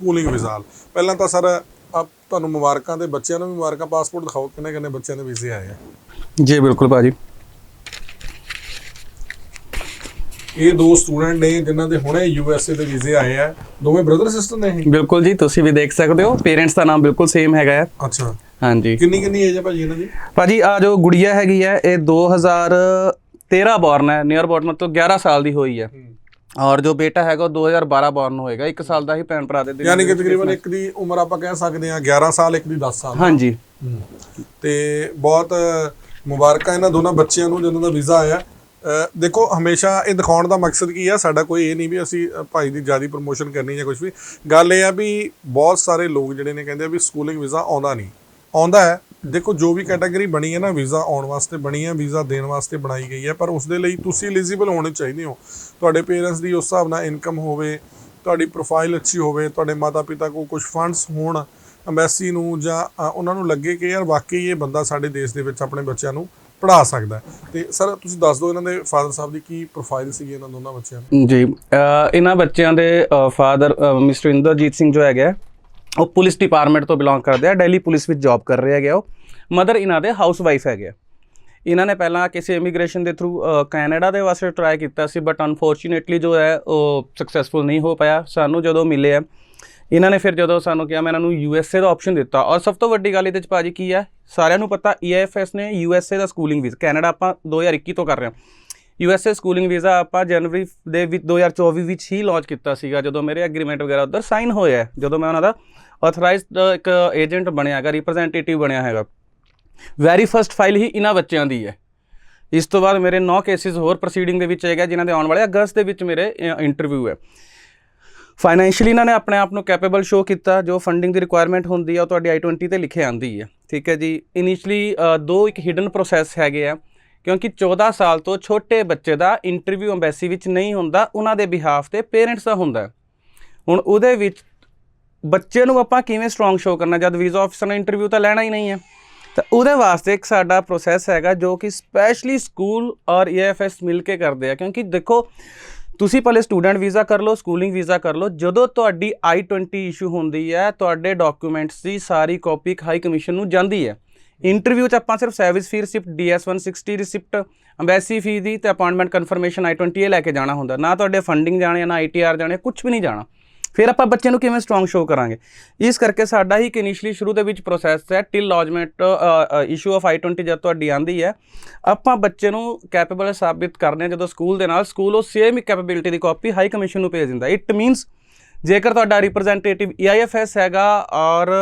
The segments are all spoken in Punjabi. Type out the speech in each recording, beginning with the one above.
ਸਕੂਲਿੰਗ ਵਿਜ਼ਾਲ ਪਹਿਲਾਂ ਤਾਂ ਸਰ ਆਪ ਤੁਹਾਨੂੰ ਮੁਬਾਰਕਾਂ ਤੇ ਬੱਚਿਆਂ ਨੂੰ ਵੀ ਮੁਬਾਰਕਾਂ ਪਾਸਪੋਰਟ ਦਿਖਾਓ ਕਿੰਨੇ ਕਿੰਨੇ ਬੱਚਿਆਂ ਦੇ ਵੀਜ਼ੇ ਆਏ ਆ। ਜੀ ਬਿਲਕੁਲ ਭਾਜੀ। ਇਹ ਦੋ ਸਟੂਡੈਂਟ ਨੇ ਜਿਨ੍ਹਾਂ ਦੇ ਹੁਣੇ ਯੂ ਐਸ ਏ ਦੇ ਵੀਜ਼ੇ ਆਏ ਆ। ਦੋਵੇਂ ਬ੍ਰਦਰ ਸਿਸਟਰ ਨੇ ਇਹ? ਬਿਲਕੁਲ ਜੀ ਤੁਸੀਂ ਵੀ ਦੇਖ ਸਕਦੇ ਹੋ। ਪੇਰੈਂਟਸ ਦਾ ਨਾਮ ਬਿਲਕੁਲ ਸੇਮ ਹੈਗਾ ਹੈ ਅੱਛਾ। ਹਾਂਜੀ। ਕਿੰਨੀ ਕਿੰਨੀ ਏਜ ਹੈ ਭਾਜੀ ਇਹਨਾਂ ਦੀ? ਭਾਜੀ ਆ ਜੋ ਗੁੜੀਆ ਹੈਗੀ ਹੈ ਇਹ 2013 ਬੋਰਨ ਹੈ। ਨੀਅਰ ਅਬਾਊਟ ਮਤਲਬ 11 ਸਾਲ ਦੀ ਹੋਈ ਹੈ। ਔਰ ਜੋ ਬੇਟਾ ਹੈਗਾ ਉਹ 2012 ਬੋਰਨ ਹੋਏਗਾ 1 ਸਾਲ ਦਾ ਹੀ ਭੈਣ ਭਰਾ ਦੇ ਦਿਨ ਯਾਨੀ ਕਿ ਤਕਰੀਬਨ ਇੱਕ ਦੀ ਉਮਰ ਆਪਾਂ ਕਹਿ ਸਕਦੇ ਹਾਂ 11 ਸਾਲ ਇੱਕ ਦੀ 10 ਸਾਲ। ਹਾਂਜੀ। ਤੇ ਬਹੁਤ ਮੁਬਾਰਕਾਂ ਇਹਨਾਂ ਦੋਨਾਂ ਬੱਚਿਆਂ ਨੂੰ ਜਿਨ੍ਹਾਂ ਦਾ ਵੀਜ਼ਾ ਆਇਆ। ਦੇਖੋ ਹਮੇਸ਼ਾ ਇਹ ਦਿਖਾਉਣ ਦਾ ਮਕਸਦ ਕੀ ਆ ਸਾਡਾ ਕੋਈ ਇਹ ਨਹੀਂ ਵੀ ਅਸੀਂ ਭਾਈ ਦੀ ਜ਼ਿਆਦਾ ਪ੍ਰੋਮੋਸ਼ਨ ਕਰਨੀ ਜਾਂ ਕੁਝ ਵੀ। ਗੱਲ ਇਹ ਆ ਵੀ ਬਹੁਤ ਸਾਰੇ ਲੋਕ ਜਿਹੜੇ ਨੇ ਕਹਿੰਦੇ ਆ ਵੀ ਸਕੂਲਿੰਗ ਵੀਜ਼ਾ ਆਉਂਦਾ ਨਹੀਂ। ਆਉਂਦਾ ਹੈ ਦੇਖੋ ਜੋ ਵੀ ਕੈਟਾਗਰੀ ਬਣੀ ਹੈ ਨਾ ਵੀਜ਼ਾ ਆਉਣ ਵਾਸਤੇ ਬਣੀ ਹੈ ਵੀਜ਼ਾ ਦੇਣ ਵਾਸਤੇ ਬਣਾਈ ਗਈ ਹੈ ਪਰ ਉਸ ਦੇ ਲਈ ਤੁਸੀਂ ਐਲੀਜੀਬਲ ਹੋਣੇ ਚਾਹੀਦੇ ਹੋ ਤੁਹਾਡੇ ਪੇਰੈਂਟਸ ਦੀ ਉਸ ਹਿਸਾਬ ਨਾਲ ਇਨਕਮ ਹੋਵੇ ਤੁਹਾਡੀ ਪ੍ਰੋਫਾਈਲ ਅੱਛੀ ਹੋਵੇ ਤੁਹਾਡੇ ਮਾਤਾ-ਪਿਤਾ ਕੋਲ ਕੁਝ ਫੰਡਸ ਹੋਣ ਐਮਬੈਸੀ ਨੂੰ ਜਾਂ ਉਹਨਾਂ ਨੂੰ ਲੱਗੇ ਕਿ ਯਾਰ ਵਾਕਈ ਇਹ ਬੰਦਾ ਸਾਡੇ ਦੇਸ਼ ਦੇ ਵਿੱਚ ਆਪਣੇ ਬੱਚਿਆਂ ਨੂੰ ਪੜ੍ਹਾ ਸਕਦਾ ਹੈ। ਤੇ ਸਰ ਤੁਸੀਂ ਦੱਸ ਦਿਓ ਇਹਨਾਂ ਦੇ ਫਾਦਰ ਸਾਹਿਬ ਦੀ ਕੀ ਪ੍ਰੋਫਾਈਲ ਸੀਗੀ ਇਹਨਾਂ ਦੋਨਾਂ ਬੱਚਿਆਂ ਦੀ ਜੀ ਇਹਨਾਂ ਬੱਚਿਆਂ ਦੇ ਫਾਦਰ ਮਿਸਟਰ ਇੰਦਰਜੀਤ ਸਿੰਘ ਜੋ ਹੈਗਾ ਹੈ, ਉਹ ਪੁਲਿਸ ਡਿਪਾਰਟਮੈਂਟ ਤੋਂ ਬਿਲੋਂਗ ਕਰਦੇ ਆ, ਦਿੱਲੀ ਪੁਲਿਸ ਵਿੱਚ ਜੌਬ ਕਰ ਰਹੇ ਹੈਗੇ ਆ ਉਹ। ਮਦਰ ਇਹਨਾਂ ਦੇ ਹਾਊਸ ਵਾਈਫ ਹੈਗੇ ਆ। ਇਹਨਾਂ ਨੇ ਪਹਿਲਾਂ ਕਿਸੇ ਇਮੀਗ੍ਰੇਸ਼ਨ ਦੇ ਥਰੂ ਕੈਨੇਡਾ ਦੇ ਵਾਸਤੇ ਟਰਾਈ ਕੀਤਾ ਸੀ ਬਟ ਅਨਫੋਰਚੂਨੇਟਲੀ ਜੋ ਹੈ, ਉਹ ਸਕਸੈਸਫੁਲ ਨਹੀਂ ਹੋ ਪਾਇਆ। ਸਾਨੂੰ ਜਦੋਂ ਮਿਲੇ ਆ, ਇਹਨਾਂ ਨੇ ਫਿਰ ਜਦੋਂ ਸਾਨੂੰ ਕਿਹਾ, ਮੈਂ ਇਹਨਾਂ ਨੂੰ ਯੂ ਐਸ ਏ ਦਾ ਆਪਸ਼ਨ ਦਿੱਤਾ। ਔਰ ਸਭ ਤੋਂ ਵੱਡੀ ਗੱਲ ਇਹਦੇ ਚ ਭਾਜੀ ਕੀ ਹੈ? ਸਾਰਿਆਂ ਨੂੰ ਪਤਾ ਈ ਐਫ ਐਸ ਨੇ ਯੂ ਐਸ ਏ ਦਾ ਸਕੂਲਿੰਗ ਵੀਜ਼ਾ ਕੈਨੇਡਾ ਆਪਾਂ 2021 ਤੋਂ ਕਰ ਰਹੇ ਹਾਂ। U S A schooling visa ਆਪਾਂ ਜਨਵਰੀ ਦੇ ਵਿੱਚ 2024 ਵਿੱਚ ਹੀ ਲਾਂਚ ਕੀਤਾ ਸੀਗਾ, ਜਦੋਂ ਮੇਰੇ ਐਗਰੀਮੈਂਟ ਵਗੈਰਾ ਉੱਧਰ ਸਾਈਨ ਹੋਇਆ ਜਦੋਂ ਮੈਂ ਉਹਨਾਂ ਦਾ ਆਥੋਰਾਈਜ਼ਡ ਇੱਕ ਏਜੰਟ ਬਣਿਆ ਹੈਗਾ ਰਿਪਰੈਜ਼ੈਂਟੇਟਿਵ ਬਣਿਆ ਹੈਗਾ। ਵੈਰੀ ਫਰਸਟ ਫਾਈਲ ਹੀ ਇਹਨਾਂ ਬੱਚਿਆਂ ਦੀ ਹੈ। ਇਸ ਤੋਂ ਬਾਅਦ ਮੇਰੇ 9 ਕੇਸਿਸ ਹੋਰ ਪ੍ਰੋਸੀਡਿੰਗ ਦੇ ਵਿੱਚ ਹੈਗਾ ਜਿਨ੍ਹਾਂ ਦੇ ਆਉਣ ਵਾਲੇ ਅਗਸਤ ਦੇ ਵਿੱਚ ਮੇਰੇ ਇੰਟਰਵਿਊ ਹੈ। ਫਾਈਨੈਂਸ਼ੀਅਲੀ ਇਹਨਾਂ ਨੇ ਆਪਣੇ ਆਪ ਨੂੰ ਕੈਪੇਬਲ ਸ਼ੋ ਕੀਤਾ, ਜੋ ਫੰਡਿੰਗ ਦੀ ਰਿਕੁਆਇਰਮੈਂਟ ਹੁੰਦੀ ਆ, ਉਹ ਤੁਹਾਡੀ I20 ਤੇ ਲਿਖੇ ਆਂਦੀ ਹੈ। ਠੀਕ ਹੈ ਜੀ ਇਨੀਸ਼ੀਅਲੀ ਦੋ ਇੱਕ ਹਿਡਨ ਪ੍ਰੋਸੈਸ ਹੈਗੇ ਆ। ਕਿਉਂਕਿ 14 ਸਾਲ ਤੋਂ ਛੋਟੇ ਬੱਚੇ ਦਾ ਇੰਟਰਵਿਊ ਐਮਬੈਸੀ ਵਿੱਚ ਨਹੀਂ ਹੁੰਦਾ, ਉਹਨਾਂ ਦੇ ਬਿਹਾਫ ਤੇ ਪੇਰੈਂਟਸ ਦਾ ਹੁੰਦਾ ਹੁਣ ਉਹਦੇ ਵਿੱਚ ਬੱਚੇ ਨੂੰ ਆਪਾਂ ਕਿਵੇਂ ਸਟਰੋਂਗ ਸ਼ੋ ਕਰਨਾ, ਜਦ ਵੀਜ਼ਾ ਆਫਿਸਰ ਨੇ ਇੰਟਰਵਿਊ ਤਾਂ ਲੈਣਾ ਹੀ ਨਹੀਂ ਹੈ। ਤਾਂ ਉਹਦੇ ਵਾਸਤੇ ਇੱਕ ਸਾਡਾ ਪ੍ਰੋਸੈਸ ਹੈਗਾ, ਜੋ ਕਿ ਸਪੈਸ਼ਲੀ ਸਕੂਲ ਔਰ ਈਐਫਐਸ ਮਿਲ ਕੇ ਕਰਦੇ ਆ। ਕਿਉਂਕਿ ਦੇਖੋ, ਤੁਸੀਂ ਪਹਿਲੇ ਸਟੂਡੈਂਟ ਵੀਜ਼ਾ ਕਰ ਲਓ ਸਕੂਲਿੰਗ ਵੀਜ਼ਾ ਕਰ ਲਓ, ਜਦੋਂ ਤੁਹਾਡੀ I20 ਇਸ਼ੂ ਹੁੰਦੀ ਹੈ, ਤੁਹਾਡੇ ਡਾਕੂਮੈਂਟਸ ਦੀ ਸਾਰੀ ਕਾਪੀ ਹਾਈ ਕਮਿਸ਼ਨ ਨੂੰ ਜਾਂਦੀ ਹੈ। ਇੰਟਰਵਿਊ 'ਚ ਆਪਾਂ ਸਿਰਫ service fee receipt DS160 receipt embassy fee ਦੀ ਤੇ ਅਪਾਇੰਟਮੈਂਟ ਕਨਫਰਮੇਸ਼ਨ I20 ਇਹ ਲੈ ਕੇ ਜਾਣਾ ਹੁੰਦਾ। ਨਾ ਤੁਹਾਡੇ ਫੰਡਿੰਗ ਜਾਣੇ ਨਾ ITR ਜਾਣੇ ਕੁਝ ਵੀ ਨਹੀਂ ਜਾਣਾ। ਫਿਰ ਆਪਾਂ ਬੱਚੇ ਨੂੰ ਕਿਵੇਂ ਸਟਰੋਂਗ ਸ਼ੋ ਕਰਾਂਗੇ? ਇਸ ਕਰਕੇ ਸਾਡਾ ਹੀ ਇਨੀਸ਼ੀਅਲੀ ਸ਼ੁਰੂ ਦੇ ਵਿੱਚ ਪ੍ਰੋਸੈਸ ਹੈ till lodgement issue of I20 ਜਦ ਤੁਹਾਡੀ ਆਂਦੀ ਹੈ, ਆਪਾਂ ਬੱਚੇ ਨੂੰ ਕੈਪੇਬਲ ਸਾਬਿਤ ਕਰਨੇ ਆ ਜਦੋਂ ਸਕੂਲ ਦੇ ਨਾਲ। ਸਕੂਲ ਉਹ ਸੇਮ ਕੈਪੇਬਿਲਿਟੀ ਦੀ ਕਾਪੀ ਹਾਈ ਕਮਿਸ਼ਨ ਨੂੰ ਭੇਜ ਦਿੰਦਾ। ਇਟ ਮੀਨਸ ਜੇਕਰ ਤੁਹਾਡਾ ਰਿਪਰੈਜ਼ੈਂਟੇਟਿਵ EIFS ਹੈਗਾ ਔਰ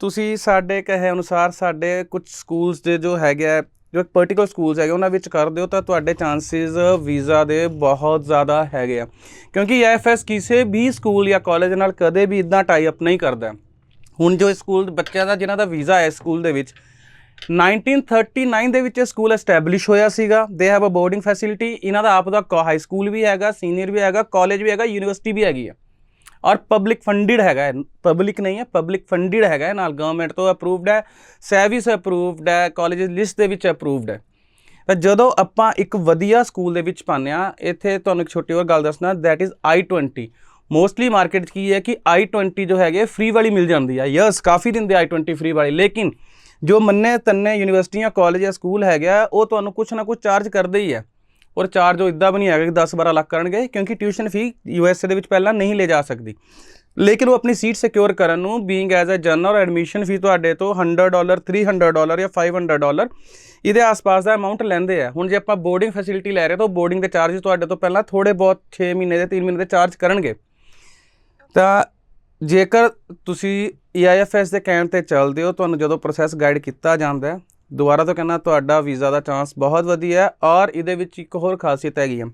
ਤੁਸੀਂ ਸਾਡੇ ਕਹੇ ਅਨੁਸਾਰ ਸਾਡੇ ਕੁਝ ਸਕੂਲਸ ਦੇ ਜੋ ਹੈਗੇ ਆ, ਜੋ ਇੱਕ ਸਕੂਲਸ ਹੈਗੇ, ਉਹਨਾਂ ਵਿੱਚ ਕਰ ਦਿਓ ਤਾਂ ਤੁਹਾਡੇ ਚਾਂਸਸ ਵੀਜ਼ਾ ਦੇ ਬਹੁਤ ਜ਼ਿਆਦਾ ਹੈਗੇ ਆ। ਕਿਉਂਕਿ EIFS ਕਿਸੇ ਵੀ ਸਕੂਲ ਜਾਂ ਕਾਲਜ ਨਾਲ ਕਦੇ ਵੀ ਇਦਾਂ ਟਾਈ ਅਪ ਨਹੀਂ ਕਰਦਾ। ਹੁਣ ਜੋ ਸਕੂਲ ਬੱਚਿਆਂ ਦਾ, ਜਿਨ੍ਹਾਂ ਦਾ ਵੀਜ਼ਾ ਹੈ ਸਕੂਲ ਦੇ ਵਿੱਚ 1939 ਦੇ ਵਿੱਚ ਇਹ ਸਕੂਲ ਐਸਟੈਬਲਿਸ਼ ਹੋਇਆ ਸੀਗਾ। They have a boarding facility ਇਹਨਾਂ ਦਾ ਆਪ ਦਾ ਹਾਈ ਸਕੂਲ ਵੀ ਹੈਗਾ ਸੀਨੀਅਰ ਵੀ ਹੈਗਾ ਕਾਲਜ ਵੀ ਹੈਗਾ ਯੂਨੀਵਰਸਿਟੀ ਵੀ ਹੈਗੀ ਆ। ਔਰ ਪਬਲਿਕ ਫੰਡਡ ਹੈਗਾ ਪਬਲਿਕ ਨਹੀਂ ਹੈ ਪਬਲਿਕ ਫੰਡਡ ਹੈਗਾ ਨਾਲ ਗਵਰਨਮੈਂਟ ਤੋਂ ਅਪਰੂਵਡ ਹੈ ਸੈਵਿਸ ਅਪਰੂਵਡ ਹੈ ਕਾਲਜਸ ਲਿਸਟ ਦੇ ਵਿੱਚ ਅਪਰੂਵਡ ਹੈ। ਤਾਂ ਜਦੋਂ ਆਪਾਂ ਇੱਕ ਵਧੀਆ ਸਕੂਲ ਦੇ ਵਿੱਚ ਪਾਉਂਦੇ ਹਾਂ, ਇੱਥੇ ਤੁਹਾਨੂੰ ਇੱਕ ਛੋਟੀ ਹੋਰ ਗੱਲ ਦੱਸਣਾ that is I20 mostly market 'ਚ ਕੀ ਹੈ ਕਿ I20 ਜੋ ਹੈਗੇ ਫ੍ਰੀ ਵਾਲੀ ਮਿਲ ਜਾਂਦੀ ਹੈ ਯਸ ਕਾਫੀ ਦਿਨ ਦਿੰਦੇ I20 ਫ੍ਰੀ ਵਾਲੀ, ਲੇਕਿਨ ਜੋ ਮੰਨੇ ਤੰਨੇ ਯੂਨੀਵਰਸਿਟੀਆਂ ਕਾਲਜ ਜਾਂ ਸਕੂਲ ਹੈਗੇ ਆ, ਉਹ ਤੁਹਾਨੂੰ ਕੁਝ ਨਾ ਕੁਝ ਚਾਰਜ ਕਰਦੇ ਹੀ ਹੈ ਔਰ ਚਾਰਜ ਉਹ ਇਦਾਂ ਵੀ ਨਹੀਂ ਹੈਗਾ ਕਿ 10-12 ਲੱਖ ਕਰਨਗੇ, ਕਿਉਂਕਿ ਟਿਊਸ਼ਨ ਫੀ ਯੂਐਸਏ ਦੇ ਵਿੱਚ ਪਹਿਲਾਂ ਨਹੀਂ ਲੈ ਜਾ ਸਕਦੀ। ਲੇਕਿਨ ਉਹ ਆਪਣੀ ਸੀਟ ਸਿਕਿਉਰ ਕਰਨ ਨੂੰ being as a general admission fee ਤੁਹਾਡੇ ਤੋਂ 100 ਡਾਲਰ 300 ਡਾਲਰ ਜਾਂ 500 ਡਾਲਰ ਇਹਦੇ ਆਸ-ਪਾਸ ਦਾ ਅਮਾਉਂਟ ਲੈਂਦੇ ਆ। ਹੁਣ ਜੇ ਆਪਾਂ ਬੋਰਡਿੰਗ ਫੈਸਿਲਿਟੀ ਲੈ ਰਹੇ ਤਾਂ ਬੋਰਡਿੰਗ ਦੇ ਚਾਰਜ ਤੁਹਾਡੇ ਤੋਂ ਪਹਿਲਾਂ ਥੋੜੇ ਬਹੁਤ 6 ਮਹੀਨੇ ਦੇ 3 ਮਹੀਨੇ ਦੇ ਚਾਰਜ ਕਰਨਗੇ। ਤਾਂ ਜੇਕਰ ਤੁਸੀਂ E EIFS ਦੇ ਕਹਿਣ ਤੇ ਚੱਲਦੇ ਹੋ, ਤੁਹਾਨੂੰ ਜਦੋਂ ਪ੍ਰੋਸੈਸ ਗਾਈਡ ਕੀਤਾ ਜਾਂਦਾ ਹੈ ਦੁਬਾਰਾ ਤੋਂ ਕਹਿੰਦਾ ਤੁਹਾਡਾ ਵੀਜ਼ਾ ਦਾ ਚਾਂਸ ਬਹੁਤ ਵਧੀਆ ਹੈ ਔਰ ਇਹਦੇ ਵਿੱਚ ਇੱਕ ਹੋਰ ਖਾਸੀਅਤ ਹੈਗੀ ਹੈ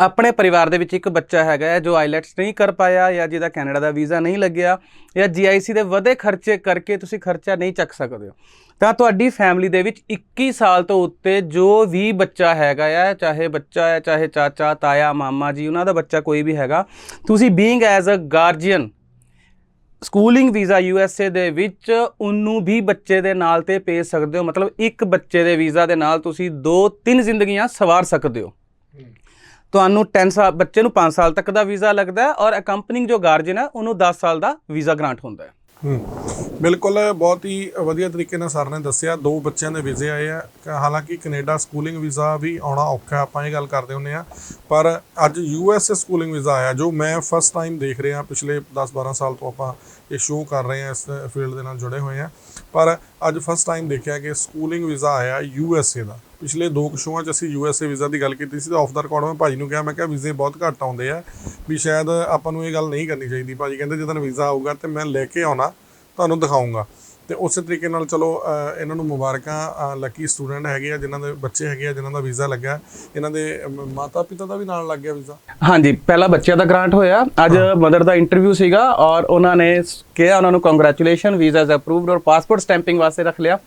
ਆਪਣੇ ਪਰਿਵਾਰ ਦੇ ਵਿੱਚ ਇੱਕ ਬੱਚਾ ਹੈਗਾ ਹੈ ਜੋ ਆਈਲੈਟਸ ਨਹੀਂ ਕਰ ਪਾਇਆ ਜਾਂ ਜਿਹਦਾ ਕੈਨੇਡਾ ਦਾ ਵੀਜ਼ਾ ਨਹੀਂ ਲੱਗਿਆ ਜਾਂ GIC ਦੇ ਵਧੇ ਖਰਚੇ ਕਰਕੇ ਤੁਸੀਂ ਖਰਚਾ ਨਹੀਂ ਚੱਕ ਸਕਦੇ ਹੋ। ਤਾਂ ਤੁਹਾਡੀ ਫੈਮਿਲੀ ਦੇ ਵਿੱਚ 21 ਸਾਲ ਤੋਂ ਉੱਤੇ ਜੋ ਵੀ ਬੱਚਾ ਹੈਗਾ ਆ, ਚਾਹੇ ਬੱਚਾ ਹੈ, ਚਾਹੇ ਚਾਚਾ, ਤਾਇਆ, ਮਾਮਾ ਜੀ, ਉਹਨਾਂ ਦਾ ਬੱਚਾ ਕੋਈ ਵੀ ਹੈਗਾ, ਤੁਸੀਂ being as a guardian schooling visa USA ਦੇ ਵਿੱਚ ਉਹਨੂੰ ਵੀ ਬੱਚੇ ਦੇ ਨਾਲ ਤੇ ਭੇਜ ਸਕਦੇ ਹੋ। ਮਤਲਬ ਇੱਕ ਬੱਚੇ ਦੇ ਵੀਜ਼ਾ ਦੇ ਨਾਲ ਤੁਸੀਂ ਦੋ ਤਿੰਨ ਜ਼ਿੰਦਗੀਆਂ ਸਵਾਰ ਸਕਦੇ ਹੋ। ਤੁਹਾਨੂੰ 10 ਸਾਲ, ਬੱਚੇ ਨੂੰ 5 ਸਾਲ ਤੱਕ ਦਾ ਵੀਜ਼ਾ ਲੱਗਦਾ ਔਰ ਅਕੰਪਨਿੰਗ ਜੋ ਗਾਰਜਨ ਹੈ, ਉਹਨੂੰ 10 ਸਾਲ ਦਾ ਵੀਜ਼ਾ ਗ੍ਰਾਂਟ ਹੁੰਦਾ ਹੈ। ਬਿਲਕੁਲ ਬਹੁਤ ਹੀ ਵਧੀਆ ਤਰੀਕੇ ਨਾਲ ਸਰ ਨੇ ਦੱਸਿਆ। ਦੋ ਬੱਚਿਆਂ ਦੇ ਵੀਜ਼ੇ ਆਏ ਆ। ਕ- ਹਾਲਾਂਕਿ ਕੈਨੇਡਾ ਸਕੂਲਿੰਗ ਵੀਜ਼ਾ ਵੀ ਆਉਣਾ ਔਖਾ ਆਪਾਂ ਇਹ ਗੱਲ ਕਰਦੇ ਹੁੰਨੇ ਆ। ਪਰ ਅੱਜ U S A schooling visa ਆਇਆ, ਜੋ ਮੈਂ ਫਸਟ ਟਾਈਮ ਦੇਖ ਰਿਹਾ ਪਿਛਲੇ 10-12 ਸਾਲ ਤੋਂ ਆਪਾਂ ਇਹ ਸ਼ੋਅ ਕਰ ਰਹੇ ਆ ਇਸ ਫੀਲਡ ਦੇ ਨਾਲ ਜੁੜੇ ਹੋਏ ਆ ਪਰ ਅੱਜ ਫਸਟ ਟਾਈਮ ਦੇਖਿਆ ਕਿ ਸਕੂਲਿੰਗ ਵੀਜ਼ਾ ਆਇਆ ਯੂ ਐਸ ਏ ਦਾ। ਪਿਛਲੇ ਦੋ ਕੁ ਸ਼ੋਆਂ 'ਚ ਅਸੀਂ ਯੂ ਐਸ ਏ ਵੀਜ਼ਾ ਦੀ ਗੱਲ ਕੀਤੀ ਸੀ ਤਾਂ ਆਫ ਦਾ ਰਿਕਾਰਡ ਮੈਂ ਭਾਜੀ ਨੂੰ ਕਿਹਾ, ਮੈਂ ਕਿਹਾ ਵੀਜ਼ੇ ਬਹੁਤ ਘੱਟ ਆਉਂਦੇ ਆ, ਵੀ ਸ਼ਾਇਦ ਆਪਾਂ ਨੂੰ ਇਹ ਗੱਲ ਨਹੀਂ ਕਰਨੀ ਚਾਹੀਦੀ। ਭਾਜੀ ਕਹਿੰਦੇ ਜਦੋਂ ਵੀਜ਼ਾ ਆਊਗਾ ਤੇ ਮੈਂ ਲੈ ਕੇ ਆਉਣਾ, ਤੁਹਾਨੂੰ ਦਿਖਾਉਂਗਾ ਤੇ ਉਸੇ ਤਰੀਕੇ ਨਾਲ ਚਲੋ ਇਹਨਾਂ ਨੂੰ ਮੁਬਾਰਕਾਂ ਲੱਕੀ ਸਟੂਡੈਂਟ ਹੈਗੇ ਆ ਜਿਨ੍ਹਾਂ ਦੇ ਬੱਚੇ ਹੈਗੇ ਆ ਜਿਨ੍ਹਾਂ ਦਾ ਵੀਜ਼ਾ ਲੱਗਾ ਇਹਨਾਂ ਦੇ ਮਾਤਾ ਪਿਤਾ ਦਾ ਵੀ ਨਾਲ ਲੱਗ ਗਿਆ ਵੀਜ਼ਾ। ਹਾਂਜੀ ਪਹਿਲਾ ਬੱਚਿਆਂ ਦਾ ਗ੍ਰਾਂਟ ਹੋਇਆ। ਅੱਜ ਮਦਰ ਦਾ ਇੰਟਰਵਿਊ ਸੀਗਾ ਔਰ ਉਹਨਾਂ ਨੇ ਕਿਹਾ ਉਹਨਾਂ ਨੂੰ ਕੰਗ੍ਰੈਚੁਲੇਸ਼ਨ ਵੀਜ਼ਾ ਇਜ਼ ਅਪਰੂਵਡ ਔਰ ਪਾਸਪੋਰਟ ਸਟੈਂਪਿੰਗ ਵਾਸਤੇ ਰੱਖ ਲਿਆ।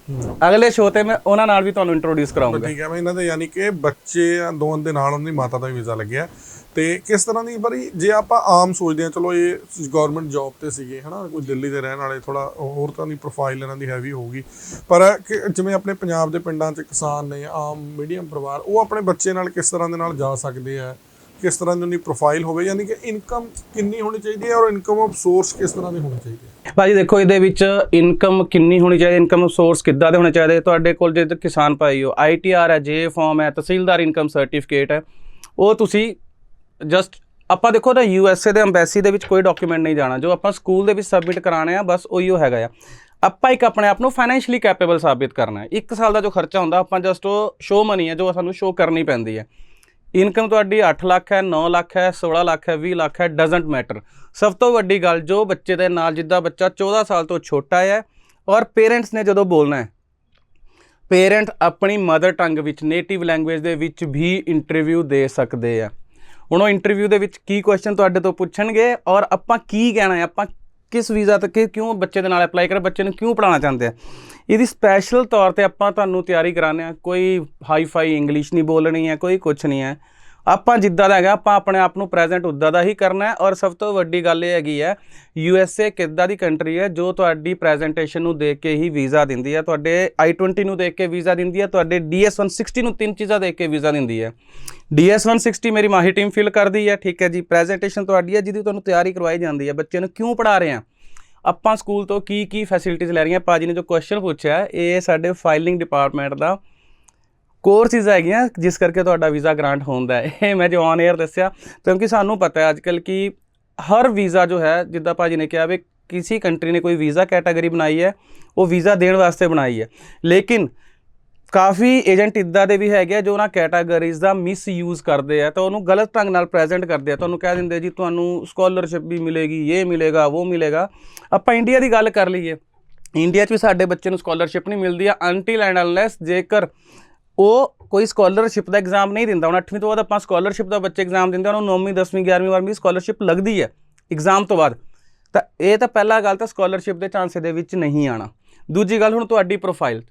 ਅਗਲੇ ਸ਼ੋਅ ਤੇ ਮੈਂ ਉਹਨਾਂ ਨਾਲ ਵੀ ਤੁਹਾਨੂੰ ਇੰਟਰੋਡਿਊਸ ਕਰਾਉਂਗਾ। ਠੀਕ ਹੈ ਮੈਂ ਇਹਨਾਂ ਦੇ ਯਾਨੀ ਕਿ ਬੱਚੇ ਦੋਵਾਂ ਦੇ ਨਾਲ ਉਹਨਾਂ ਦੀ ਮਾਤਾ ਦਾ ਵੀ ਵੀਜ਼ਾ ਲੱਗਿਆ। ਤੇ ਕਿਸ ਤਰ੍ਹਾਂ ਦੀ ਬੜੀ, ਜੇ ਆਪਾਂ ਆਮ ਸੋਚਦੇ ਆ ਚਲੋ ਇਹ ਗਵਰਨਮੈਂਟ ਜੌਬ ਤੇ ਸੀਗੇ, ਹਨਾ, ਕੋਈ ਦਿੱਲੀ ਦੇ ਰਹਿਣ ਵਾਲੇ ਥੋੜਾ ਹੋਰ ਤਰ੍ਹਾਂ ਦੀ ਪ੍ਰੋਫਾਈਲ ਇਹਨਾਂ ਦੀ ਹੈਵੀ ਹੋਊਗੀ। ਪਰ ਕਿ- ਜਿਵੇਂ ਆਪਣੇ ਪੰਜਾਬ ਦੇ ਪਿੰਡਾਂ 'ਚ ਕਿਸਾਨ ਨੇ, ਆਮ ਮੀਡੀਅਮ ਪਰਿਵਾਰ, ਉਹ ਆਪਣੇ ਬੱਚੇ ਨਾਲ ਕਿਸ ਤਰ੍ਹਾਂ ਦੇ ਨਾਲ ਜਾ ਸਕਦੇ ਆ? ਕਿਸ ਤਰ੍ਹਾਂ ਦੀ ਉਹਦੀ ਪ੍ਰੋਫਾਈਲ ਹੋਵੇ? ਯਾਨੀ ਕਿ ਇਨਕਮ ਕਿੰਨੀ ਹੋਣੀ ਚਾਹੀਦੀ ਹੈ ਔਰ ਇਨਕਮ ਆਫ ਸੋਰਸ ਕਿਸ ਤਰ੍ਹਾਂ ਦੀ ਹੋਣੀ ਚਾਹੀਦੀ ਹੈ? ਭਾਜੀ, ਦੇਖੋ, ਇਹਦੇ ਵਿੱਚ ਇਨਕਮ ਕਿੰਨੀ ਹੋਣੀ ਚਾਹੀਦੀ ਇਨਕਮ ਸੋਰਸ ਕਿੱਦਾਂ ਦੇ ਹੋਣੇ ਚਾਹੀਦੇ? ਤੁਹਾਡੇ ਕੋਲ ਜੇ ਕਿਸਾਨ ਭਾਈ ਹੋ ਆਈਟੀਆਰ ਹੈ ਜੇ ਫਾਰਮ ਹੈ, ਤਹਿਸੀਲਦਾਰ ਇਨਕਮ ਸਰਟੀਫਿਕੇਟ ਹੈ। ਉਹ ਤੁਸੀਂ ਜਸਟ ਆਪਾਂ ਦੇਖੋ ਨਾ ਏ ਦੇ ਐਮਬੈਸੀ ਦੇ ਵਿੱਚ ਕੋਈ ਡਾਕੂਮੈਂਟ ਨਹੀਂ ਜਾਣਾ। ਜੋ ਆਪਾਂ ਸਕੂਲ ਦੇ ਵਿੱਚ ਸਬਮਿਟ ਕਰਾਣੇ ਆ, ਬਸ ਉਹੀ ਉਹ ਹੈਗਾ ਆ। ਆਪਾਂ ਇੱਕ ਆਪਣੇ ਆਪ ਨੂੰ ਫਾਈਨੈਂਸ਼ੀਅਲੀ ਕੈਪੇਬਲ ਸਾਬਿਤ ਕਰਨਾ ਹੈ। ਇੱਕ ਸਾਲ ਦਾ ਜੋ ਖਰਚਾ ਹੁੰਦਾ, ਆਪਾਂ ਜਸਟ ਉਹ ਸ਼ੋ ਮਨੀ ਹੈ, ਜੋ ਸਾਨੂੰ ਸ਼ੋ ਕਰਨੀ ਪੈਂਦੀ ਹੈ। ਇਨਕਮ ਤੁਹਾਡੀ 8 ਲੱਖ ਹੈ 9 ਲੱਖ ਹੈ 16 ਲੱਖ ਹੈ 20 ਲੱਖ ਹੈ ਡਸਨਟ ਮੈਟਰ ਸਭ ਤੋਂ ਵੱਡੀ ਗੱਲ ਜੋ ਬੱਚੇ ਦੇ ਨਾਲ ਜਿੱਦਾਂ ਬੱਚਾ 14 ਸਾਲ ਤੋਂ ਛੋਟਾ ਹੈ ਔਰ ਪੇਰੈਂਟਸ ਨੇ ਜਦੋਂ ਬੋਲਣਾ ਹੈ ਪੇਰੈਂਟ ਆਪਣੀ ਮਦਰ ਟੰਗ ਵਿੱਚ ਨੇਟਿਵ ਲੈਂਗੁਏਜ ਦੇ ਵਿੱਚ ਵੀ ਇੰਟਰਵਿਊ ਦੇ ਸਕਦੇ ਆ। ਹੁਣ ਉਹ ਇੰਟਰਵਿਊ ਦੇ ਵਿੱਚ ਕੀ ਕੁਐਸਚਨ ਤੁਹਾਡੇ ਤੋਂ ਪੁੱਛਣਗੇ ਔਰ ਆਪਾਂ ਕੀ ਕਹਿਣਾ ਹੈ, ਆਪਾਂ ਕਿਸ ਵੀਜ਼ਾ ਤੇ ਕਿਉਂ ਬੱਚੇ ਦੇ ਨਾਲ ਅਪਲਾਈ ਕਰ, ਬੱਚੇ ਨੂੰ ਕਿਉਂ ਪੜਾਉਣਾ ਚਾਹੁੰਦੇ ਆ? ਇਹਦੀ ਸਪੈਸ਼ਲ ਤੌਰ ਤੇ ਆਪਾਂ ਤੁਹਾਨੂੰ ਤਿਆਰੀ ਕਰਾਉਂਦੇ ਆ ਕੋਈ ਹਾਈ ਫਾਈ ਇੰਗਲਿਸ਼ ਨਹੀਂ ਬੋਲਣੀ ਹੈ, ਕੋਈ ਕੁਝ ਨਹੀਂ ਹੈ। ਆਪਾਂ ਜਿੱਦਾਂ ਦਾ ਹੈਗਾ, ਆਪਾਂ ਆਪਣੇ ਆਪ ਨੂੰ ਪ੍ਰੈਜ਼ੈਂਟ ਉੱਦਾਂ ਦਾ ਹੀ ਕਰਨਾ ਹੈ ਔਰ ਸਭ ਤੋਂ ਵੱਡੀ ਗੱਲ ਇਹ ਹੈਗੀ ਹੈ ਯੂ ਐਸ ਏ ਕਿੱਦਾਂ ਦੀ ਕੰਟਰੀ ਹੈ ਜੋ ਤੁਹਾਡੀ ਪ੍ਰੈਜ਼ੈਂਟੇਸ਼ਨ ਨੂੰ ਦੇਖ ਕੇ ਹੀ ਵੀਜ਼ਾ ਦਿੰਦੀ ਹੈ, ਤੁਹਾਡੇ I20 ਨੂੰ ਦੇਖ ਕੇ ਵੀਜ਼ਾ ਦਿੰਦੀ ਹੈ, ਤੁਹਾਡੇ DS160 ਨੂੰ ਤਿੰਨ ਚੀਜ਼ਾਂ ਦੇਖ ਕੇ ਵੀਜ਼ਾ ਦਿੰਦੀ ਹੈ। DS160 ਮੇਰੀ ਮਾਹੀ ਟੀਮ ਫਿਲ ਕਰਦੀ ਹੈ, ਠੀਕ ਹੈ ਜੀ ਪ੍ਰੈਜ਼ੈਂਟੇਸ਼ਨ ਤੁਹਾਡੀ ਹੈ ਜਿਹਦੀ ਤੁਹਾਨੂੰ ਤਿਆਰੀ ਕਰਵਾਈ ਜਾਂਦੀ ਹੈ, ਬੱਚਿਆਂ ਨੂੰ ਕਿਉਂ ਪੜਾ ਰਹੇ ਆ? ਆਪਾਂ ਸਕੂਲ ਤੋਂ ਕੀ ਕੀ ਫੈਸਿਲਿਟੀਜ਼ ਲੈ ਰਹੀਆਂ? ਭਾਜੀ ਨੇ ਜੋ ਕੁਐਸਚਨ ਪੁੱਛਿਆ, ਇਹ ਸਾਡੇ ਫਾਈਲਿੰਗ ਡਿਪਾਰਟਮੈਂਟ ਦਾ ਕੋਰਸਿਸ ਹੈਗੀਆਂ, ਜਿਸ ਕਰਕੇ ਤੁਹਾਡਾ ਵੀਜ਼ਾ ਗ੍ਰਾਂਟ ਹੁੰਦਾ ਹੈ। ਇਹ ਮੈਂ ਜੋ ਔਨ 에ਅਰ ਦੱਸਿਆ, ਕਿਉਂਕਿ ਸਾਨੂੰ ਪਤਾ ਹੈ ਅੱਜਕੱਲ ਕਿ ਹਰ ਵੀਜ਼ਾ ਜੋ ਹੈ, ਜਿੱਦਾਂ ਭਾਜੀ ਨੇ ਕਿਹਾ ਵੀ ਕਿਸੇ ਕੰਟਰੀ ਨੇ ਕੋਈ ਵੀਜ਼ਾ ਕੈਟਾਗਰੀ ਬਣਾਈ ਹੈ, ਉਹ ਵੀਜ਼ਾ ਦੇਣ ਵਾਸਤੇ ਬਣਾਈ ਹੈ। ਲੇਕਿਨ ਕਾਫੀ ਏਜੰਟ ਇਦਾਂ ਦੇ ਵੀ ਹੈਗੇ ਆ ਜੋ ਉਹਨਾਂ ਕੈਟਾਗਰੀਜ਼ ਦਾ ਮਿਸਯੂਜ਼ ਕਰਦੇ ਆ ਤਾਂ ਉਹਨੂੰ ਗਲਤ ਢੰਗ ਨਾਲ ਪ੍ਰੈਜ਼ੈਂਟ ਕਰਦੇ ਆ। ਤੁਹਾਨੂੰ ਕਹਿ ਦਿੰਦੇ ਜੀ, ਤੁਹਾਨੂੰ ਸਕਾਲਰਸ਼ਿਪ ਵੀ ਮਿਲੇਗੀ, ਇਹ ਮਿਲੇਗਾ, ਉਹ ਮਿਲੇਗਾ। ਆਪਾਂ ਇੰਡੀਆ ਦੀ ਗੱਲ ਕਰ ਲਈਏ। ਇੰਡੀਆ 'ਚ ਵੀ ਸਾਡੇ ਬੱਚੇ ਨੂੰ ਸਕਾਲਰਸ਼ਿਪ ਨਹੀਂ ਮਿਲਦੀ ਆ ਅਨਟਿਲ ਐਂਡ ਅਨਲੈਸ ਜੇਕਰ ਉਹ ਕੋਈ ਸਕਾਲਰਸ਼ਿਪ ਦਾ ਐਗਜ਼ਾਮ ਨਹੀਂ ਦਿੰਦਾ। ਹੁਣ 8ਵੀਂ ਤੋਂ ਬਾਅਦ ਆਪਾਂ ਸਕਾਲਰਸ਼ਿਪ ਦਾ ਬੱਚੇ ਐਗਜ਼ਾਮ ਦਿੰਦੇ ਆ, ਉਹਨੂੰ 9ਵੀਂ 10ਵੀਂ 11ਵੀਂ 12ਵੀਂ ਸਕਾਲਰਸ਼ਿਪ ਲੱਗਦੀ ਹੈ ਐਗਜ਼ਾਮ ਤੋਂ ਬਾਅਦ। ਤਾਂ ਇਹ ਤਾਂ ਪਹਿਲਾ ਗੱਲ ਤਾਂ ਸਕਾਲਰਸ਼ਿਪ ਦੇ ਚਾਂਸ ਦੇ ਵਿੱਚ ਨਹੀਂ ਆਣਾ ਦੂਜੀ ਗੱਲ ਹੁਣ ਤੁਹਾਡੀ ਪ੍ਰੋਫਾਈਲ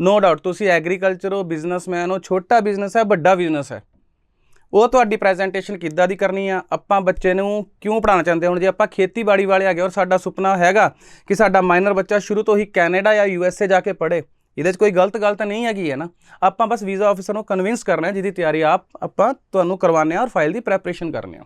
ਨੋ ਡਾਊਟ ਤੁਸੀਂ ਐਗਰੀਕਲਚਰ ਹੋ ਬਿਜ਼ਨਸਮੈਨ ਹੋ, ਛੋਟਾ ਬਿਜ਼ਨਸ ਹੈ, ਵੱਡਾ ਬਿਜ਼ਨਸ ਹੈ। ਉਹ ਤੁਹਾਡੀ ਪ੍ਰੈਜੈਂਟੇਸ਼ਨ ਕਿੱਦਾਂ ਦੀ ਕਰਨੀ ਆ? ਆਪਾਂ ਬੱਚੇ ਨੂੰ ਕਿਉਂ ਪੜਾਉਣਾ ਚਾਹੁੰਦੇ ਹਾਂ? ਹੁਣ ਜੇ ਆਪਾਂ ਖੇਤੀਬਾੜੀ ਵਾਲੇ ਆ ਗਏ ਔਰ ਸਾਡਾ ਸੁਪਨਾ ਹੈਗਾ ਕਿ ਸਾਡਾ ਮਾਈਨਰ ਬੱਚਾ ਸ਼ੁਰੂ ਤੋਂ ਹੀ ਕੈਨੇਡਾ ਜਾਂ ਯੂ ਐੱਸ ਏ ਜਾ ਕੇ ਪੜ੍ਹੇ ਇਹਦੇ 'ਚ ਕੋਈ ਗਲਤ ਗੱਲ ਤਾਂ ਨਹੀਂ ਹੈਗੀ ਹੈ ਨਾ। ਆਪਾਂ ਬਸ ਵੀਜ਼ਾ ਆਫਿਸਰ ਨੂੰ ਕਨਵਿੰਸ ਕਰਨਾ ਹੈ, ਜਿਹਦੀ ਤਿਆਰੀ ਆਪ ਆਪਾਂ ਤੁਹਾਨੂੰ ਕਰਵਾਉਂਦੇ ਹਾਂ ਔਰ ਫਾਈਲ ਦੀ ਪ੍ਰੈਪਰੇਸ਼ਨ ਕਰਨੇ ਆ